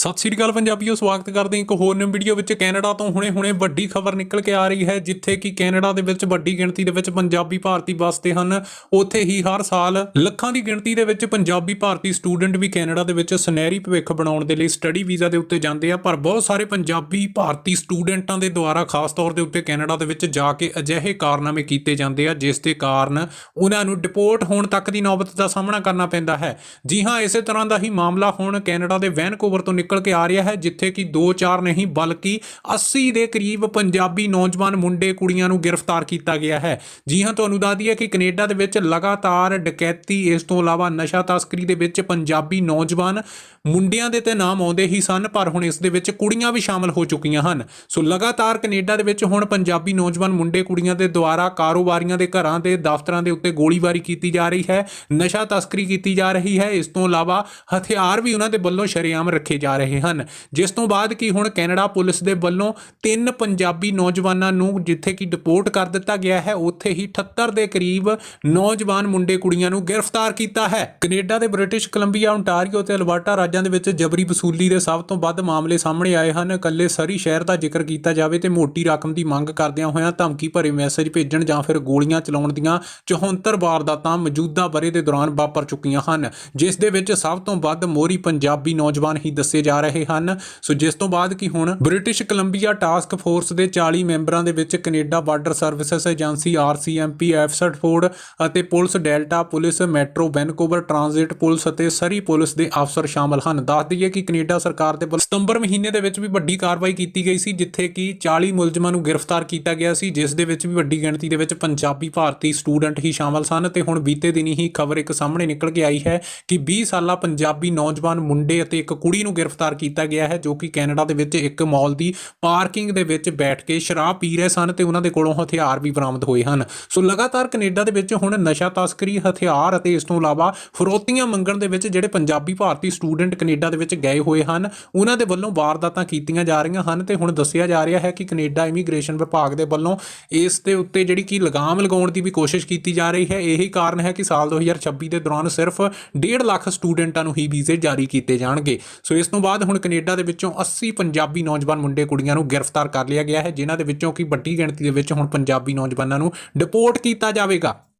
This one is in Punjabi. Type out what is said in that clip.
ਸਤਿ ਸ੍ਰੀ ਅਕਾਲ ਪੰਜਾਬੀਓ, ਸਵਾਗਤ ਕਰਦੇ ਹਾਂ ਇੱਕ ਹੋਰ ਨਵੀਂ ਵੀਡੀਓ ਵਿੱਚ। ਕੈਨੇਡਾ ਤੋਂ ਹੁਣੇ-ਹੁਣੇ ਵੱਡੀ ਖਬਰ ਨਿਕਲ ਕੇ ਆ ਰਹੀ ਹੈ, ਜਿੱਥੇ ਕਿ ਕੈਨੇਡਾ ਦੇ ਵਿੱਚ ਵੱਡੀ ਗਿਣਤੀ ਦੇ ਵਿੱਚ ਪੰਜਾਬੀ ਭਾਰਤੀ ਵਸਦੇ ਹਨ। ਉੱਥੇ ਹੀ ਹਰ ਸਾਲ ਲੱਖਾਂ ਦੀ ਗਿਣਤੀ ਦੇ ਵਿੱਚ ਪੰਜਾਬੀ ਭਾਰਤੀ ਸਟੂਡੈਂਟ ਵੀ ਕੈਨੇਡਾ ਦੇ ਵਿੱਚ ਸੁਨਹਿਰੀ ਭਵਿੱਖ ਬਣਾਉਣ ਦੇ ਲਈ ਸਟੱਡੀ ਵੀਜ਼ਾ ਦੇ ਉੱਤੇ ਜਾਂਦੇ ਆ। ਪਰ ਬਹੁਤ ਸਾਰੇ ਪੰਜਾਬੀ ਭਾਰਤੀ ਸਟੂਡੈਂਟਾਂ ਦੇ ਦੁਆਰਾ, ਖਾਸ ਤੌਰ ਦੇ ਉੱਤੇ ਕੈਨੇਡਾ ਦੇ ਵਿੱਚ ਜਾ ਕੇ ਅਜਿਹੇ ਕਾਰਨਾਮੇ ਕੀਤੇ ਜਾਂਦੇ ਆ, ਜਿਸ ਦੇ ਕਾਰਨ ਉਹਨਾਂ ਨੂੰ ਡਿਪੋਰਟ ਹੋਣ ਤੱਕ ਦੀ ਨੌਬਤ ਦਾ ਸਾਹਮਣਾ ਕਰਨਾ ਪੈਂਦਾ ਹੈ। ਜੀ ਹਾਂ, ਇਸੇ ਤਰ੍ਹਾਂ ਦਾ ਹੀ ਮਾਮਲਾ ਹੁਣ ਕੈਨੇਡਾ ਦੇ ਵੈਨਕੂਵਰ ਤੋਂ ਨਿਕਲ ਕੇ ਆ ਰਿਹਾ ਹੈ, ਜਿੱਥੇ ਕਿ 2-4 ਨਹੀਂ, ਬਲਕਿ 80 ਦੇ ਕਰੀਬ ਪੰਜਾਬੀ ਨੌਜਵਾਨ ਮੁੰਡੇ ਕੁੜੀਆਂ ਨੂੰ ਗ੍ਰਿਫਤਾਰ ਕੀਤਾ ਗਿਆ ਹੈ। ਜੀ ਹਾਂ, ਤੁਹਾਨੂੰ ਦੱਸ ਦਈਏ ਕਿ ਕੈਨੇਡਾ ਦੇ ਵਿੱਚ ਲਗਾਤਾਰ ਡਕੈਤੀ, ਇਸ ਤੋਂ ਇਲਾਵਾ ਨਸ਼ਾ ਤਸਕਰੀ ਦੇ ਵਿੱਚ ਪੰਜਾਬੀ ਨੌਜਵਾਨ ਮੁੰਡਿਆਂ ਦੇ ਤੇ ਨਾਮ ਆਉਂਦੇ ਹੀ ਸਨ, ਪਰ ਹੁਣ ਇਸ ਦੇ ਵਿੱਚ ਕੁੜੀਆਂ ਵੀ ਸ਼ਾਮਲ ਹੋ ਚੁੱਕੀਆਂ ਹਨ। ਸੋ ਲਗਾਤਾਰ ਕੈਨੇਡਾ ਦੇ ਵਿੱਚ ਹੁਣ ਪੰਜਾਬੀ ਨੌਜਵਾਨ ਮੁੰਡੇ ਕੁੜੀਆਂ ਦੇ ਦੁਆਰਾ ਕਾਰੋਬਾਰੀਆਂ ਦੇ ਘਰਾਂ ਦੇ ਦਫ਼ਤਰਾਂ ਦੇ ਉੱਤੇ ਗੋਲੀਬਾਰੀ ਕੀਤੀ ਜਾ ਰਹੀ ਹੈ, ਨਸ਼ਾ ਤਸਕਰੀ ਕੀਤੀ ਜਾ ਰਹੀ ਹੈ, ਇਸ ਤੋਂ ਇਲਾਵਾ ਹਥਿਆਰ ਵੀ ਉਹਨਾਂ ਦੇ ਵੱਲੋਂ ਸ਼ਰੇਆਮ ਰੱਖੇ ਜਾ ਰਹੇ ਹਨ। ਜਿਸ ਤੋਂ ਬਾਅਦ ਕੀ ਹੁਣ ਕੈਨੇਡਾ ਪੁਲਿਸ ਦੇ ਵੱਲੋਂ ਤਿੰਨ ਪੰਜਾਬੀ ਨੌਜਵਾਨਾਂ ਨੂੰ ਜਿੱਥੇ ਕਿ ਡਿਪੋਰਟ ਕਰ ਦਿੱਤਾ ਗਿਆ ਹੈ, ਉੱਥੇ ਹੀ 78 ਦੇ ਕਰੀਬ ਨੌਜਵਾਨ ਮੁੰਡੇ ਕੁੜੀਆਂ ਨੂੰ ਗ੍ਰਿਫਤਾਰ ਕੀਤਾ ਹੈ। ਕੈਨੇਡਾ ਦੇ ਬ੍ਰਿਟਿਸ਼ ਕੋਲੰਬੀਆ ਓਨਟਾਰੀਓ ਤੇ ਅਲਬਰਟਾ ਰਾਜਾਂ ਦੇ ਵਿੱਚ ਜਬਰੀ ਵਸੂਲੀ ਦੇ ਸਭ ਤੋਂ ਵੱਧ ਮਾਮਲੇ ਸਾਹਮਣੇ ਆਏ ਹਨ। ਇਕੱਲੇ ਸਰੀ ਸ਼ਹਿਰ ਦਾ ਜ਼ਿਕਰ ਕੀਤਾ ਜਾਵੇ ਤੇ ਮੋਟੀ ਰਕਮ ਦੀ ਮੰਗ ਕਰਦਿਆਂ ਹੋਇਆਂ ਧਮਕੀ ਭਰੇ ਮੈਸੇਜ ਭੇਜਣ ਜਾਂ ਫਿਰ ਗੋਲੀਆਂ ਚਲਾਉਣ ਦੀਆਂ 74 ਵਾਰਦਾਤਾਂ ਮੌਜੂਦਾ ਬਰੇ ਦੇ ਦੌਰਾਨ ਵਾਪਰ ਚੁੱਕੀਆਂ ਹਨ। ਜਿਸ ਦੇ ਵਿੱਚ ਸਭ ਤੋਂ ਵੱਧ ਮੋਰੀ ਪੰਜਾਬੀ ਨੌਜਵਾਨ ਹੀ ਦੱਸੇ ਜਾ ਰਹੇ ਹਨ। ਸੋ ਜਿਸ ਤੋਂ ਬਾਅਦ ਕੀ ਹੁਣ? ਬ੍ਰਿਟਿਸ਼ ਕੋਲੰਬੀਆ ਟਾਸਕ ਫੋਰਸ ਦੇ 40 ਮੈਂਬਰਾਂ ਦੇ ਵਿੱਚ Canada Border Services Agency RCMP Abbotsford ਅਤੇ police, Delta police, Metro, Vancouver Transit police ਅਤੇ ਸਰੀ ਪੁਲਿਸ ਦੇ ਅਫਸਰ ਸ਼ਾਮਲ ਹਨ। ਦੱਸ ਦਈਏ ਕਿ ਕੈਨੇਡਾ ਸਰਕਾਰ ਦੇ ਵੱਲੋਂ ਸਤੰਬਰ ਮਹੀਨੇ ਦੇ ਵਿੱਚ ਵੀ ਵੱਡੀ ਕਾਰਵਾਈ ਕੀਤੀ ਗਈ ਸੀ, ਜਿੱਥੇ ਕਿ 40 ਮੁਲਜ਼ਮਾਂ ਨੂੰ ਗ੍ਰਿਫਤਾਰ ਕੀਤਾ ਗਿਆ ਸੀ, ਜਿਸ ਦੇ ਵਿੱਚ ਵੀ ਵੱਡੀ ਗਿਣਤੀ ਦੇ ਵਿੱਚ ਪੰਜਾਬੀ ਭਾਰਤੀ ਸਟੂਡੈਂਟ ਹੀ ਸ਼ਾਮਲ ਸਨ ਤੇ ਹੁਣ ਬੀਤੇ ਦਿਨੀ ਹੀ ਖਬਰ ਇੱਕ ਸਾਹਮਣੇ ਨਿਕਲ ਕੇ ਆਈ ਹੈ ਕਿ 20 ਸਾਲਾ ਪੰਜਾਬੀ ਨੌਜਵਾਨ ਮੁੰਡੇ ਅਤੇ ਇੱਕ ਕੁੜੀ ਨੂੰ ਗ੍ਰਿਫਤਾਰ ਕੀਤਾ ਗਿਆ ਹੈ, ਜੋ ਕਿ ਕੈਨੇਡਾ ਦੇ ਵਿੱਚ ਇੱਕ ਮਾਲ ਦੀ ਪਾਰਕਿੰਗ ਦੇ ਵਿੱਚ ਬੈਠ ਕੇ ਸ਼ਰਾਬ ਪੀ ਰਹੇ ਸਨ ਤੇ ਉਹਨਾਂ ਦੇ ਕੋਲੋਂ ਹਥਿਆਰ ਵੀ ਬਰਾਮਦ ਹੋਏ ਹਨ। ਸੋ ਲਗਾਤਾਰ ਕੈਨੇਡਾ ਦੇ ਵਿੱਚ ਹੁਣ ਨਸ਼ਾ ਤਸਕਰੀ, ਹਥਿਆਰ ਅਤੇ ਇਸ ਤੋਂ ਇਲਾਵਾ ਫਰੋਤੀਆਂ ਮੰਗਣ ਦੇ ਵਿੱਚ ਜਿਹੜੇ ਪੰਜਾਬੀ ਭਾਰਤੀ ਸਟੂਡੈਂਟ ਕੈਨੇਡਾ ਦੇ ਵਿੱਚ ਗਏ ਹੋਏ ਹਨ, ਉਹਨਾਂ ਦੇ ਵੱਲੋਂ ਵਾਰਦਾਤਾਂ ਕੀਤੀਆਂ ਜਾ ਰਹੀਆਂ ਹਨ ਤੇ ਹੁਣ ਦੱਸਿਆ ਜਾ ਰਿਹਾ ਹੈ ਕਿ ਕੈਨੇਡਾ ਇਮੀਗ੍ਰੇਸ਼ਨ ਵਿਭਾਗ ਦੇ ਵੱਲੋਂ ਇਸ ਦੇ ਉੱਤੇ ਜਿਹੜੀ ਕਿ ਲਗਾਮ ਲਗਾਉਣ ਦੀ ਵੀ ਕੋਸ਼ਿਸ਼ ਕੀਤੀ ਜਾ ਰਹੀ ਹੈ। ਇਹੀ ਕਾਰਨ ਹੈ ਕਿ ਸਾਲ 2026 ਦੇ ਦੌਰਾਨ ਸਿਰਫ 1.5 ਲੱਖ ਸਟੂਡੈਂਟਾਂ ਨੂੰ ਹੀ ਵੀਜ਼ੇ ਜਾਰੀ ਕੀਤੇ ਜਾਣਗੇ। ਸੋ ਇਸ ਤੋਂ ਤੋਂ ਬਾਅਦ ਹੁਣ ਕੈਨੇਡਾ ਦੇ ਵਿੱਚੋਂ 80 ਪੰਜਾਬੀ ਨੌਜਵਾਨ ਮੁੰਡੇ ਕੁੜੀਆਂ ਨੂੰ ਗ੍ਰਿਫਤਾਰ ਕਰ ਲਿਆ ਗਿਆ ਹੈ, ਜਿਨ੍ਹਾਂ ਦੇ ਵਿੱਚੋਂ ਕਿ ਵੱਡੀ ਗਿਣਤੀ ਦੇ ਵਿੱਚ ਹੁਣ ਪੰਜਾਬੀ ਨੌਜਵਾਨਾਂ ਨੂੰ ਡਿਪੋਰਟ ਕੀਤਾ ਜਾਵੇਗਾ।